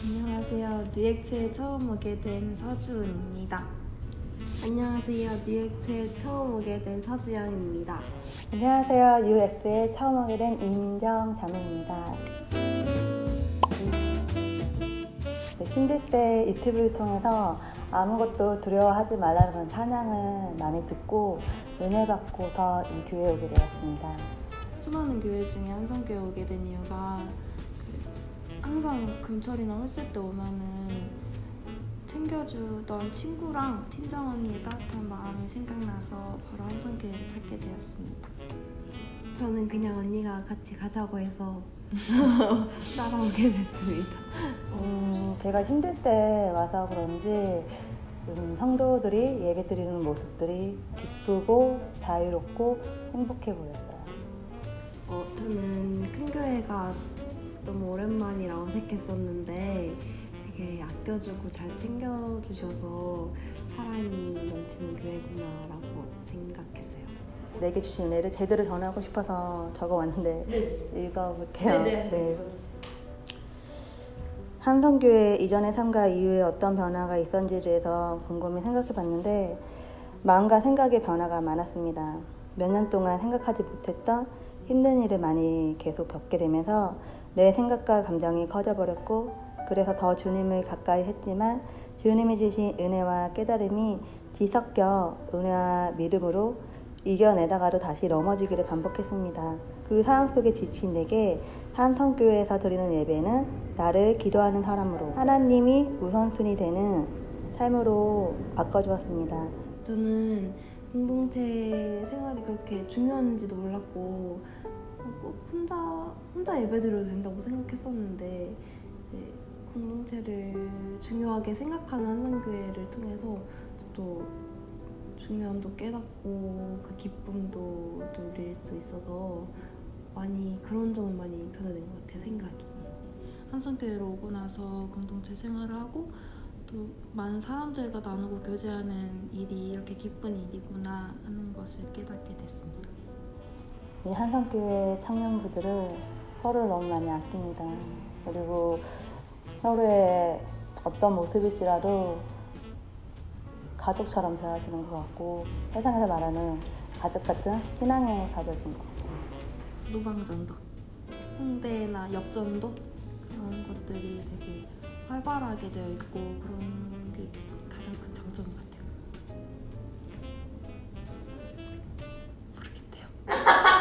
안녕하세요. 뉴엑스에 처음 오게 된 서주은입니다. 안녕하세요. 뉴엑스에 처음 오게 된 서주영입니다. 안녕하세요. UX에 처음 오게 된 임정 자매입니다. 네, 힘들 때 유튜브를 통해서 아무것도 두려워하지 말라는 찬양을 많이 듣고 은혜 받고서 이 교회에 오게 되었습니다. 수많은 교회 중에 한성교회 오게 된 이유가 그 항상 금철이나 홀세 때 오면은 챙겨주던 친구랑 팀장 언니의 따뜻한 마음이 생각나서 바로 한성교회를 찾게 되었습니다. 저는 그냥 언니가 같이 가자고 해서 따라오게 됐습니다. 음, 제가 힘들 때 와서 그런지 좀 성도들이 예배 드리는 모습들이 기쁘고 자유롭고 행복해 보였어요. 어, 저는 큰 교회가 너무 오랜만이라 어색했었는데 되게 아껴주고 잘 챙겨주셔서 사랑이 넘치는 교회구나라고 생각했어요. 내게 주신 은혜를 제대로 전하고 싶어서 적어왔는데 읽어볼게요. 네. 한성교회 이전의 삶과 이후에 어떤 변화가 있었는지에 대해서 곰곰이 생각해 봤는데 마음과 생각의 변화가 많았습니다. 몇 년 동안 생각하지 못했던 힘든 일을 많이 계속 겪게 되면서 내 생각과 감정이 커져버렸고 그래서 더 주님을 가까이 했지만 주님이 주신 은혜와 깨달음이 뒤섞여 은혜와 믿음으로 이겨내다가도 다시 넘어지기를 반복했습니다. 그 상황 속에 지친 내게 한성교회에서 드리는 예배는 나를 기도하는 사람으로 하나님이 우선순위 되는 삶으로 바꿔주었습니다. 저는 공동체 생활이 그렇게 중요한지도 몰랐고 꼭 혼자 혼자 예배드려도 된다고 생각했었는데 이제 공동체를 중요하게 생각하는 한성교회를 통해서 저도 중요함도 깨닫고 그 기쁨도 누릴 수 있어서 많이 그런 점은 많이 변화된 것 같아요 생각이 한성교회로 오고 나서 공동체 생활을 하고 또 많은 사람들과 나누고 교제하는 일이 이렇게 기쁜 일이구나 하는 것을 깨닫게 됐습니다. 이 한성교회 청년부들을 서로를 너무 많이 아낍니다. 그리고 서로의 어떤 모습일지라도 가족처럼 대하시는 것 같고 세상에서 말하는 가족 같은 신앙의 가족인 것 같아요. 노방전도, 홍대나 역전도 그런 것들이 되게 활발하게 되어 있고 그런 게 가장 큰 장점 같아요. 모르겠대요.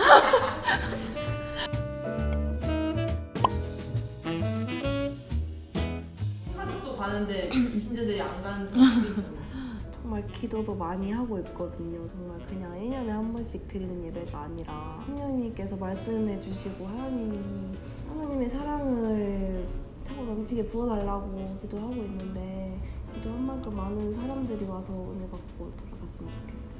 가는데 귀신들이 안 가는 있고 정말 기도도 많이 하고 있거든요. 정말 그냥 1년에 한 번씩 드리는 예배가 아니라 성령님께서 말씀해 주시고 하나님이 하나님의 사랑을 차고 넘치게 부어달라고 기도하고 있는데 기도 한 만큼 많은 사람들이 와서 은혜 받고 돌아갔으면 좋겠어요.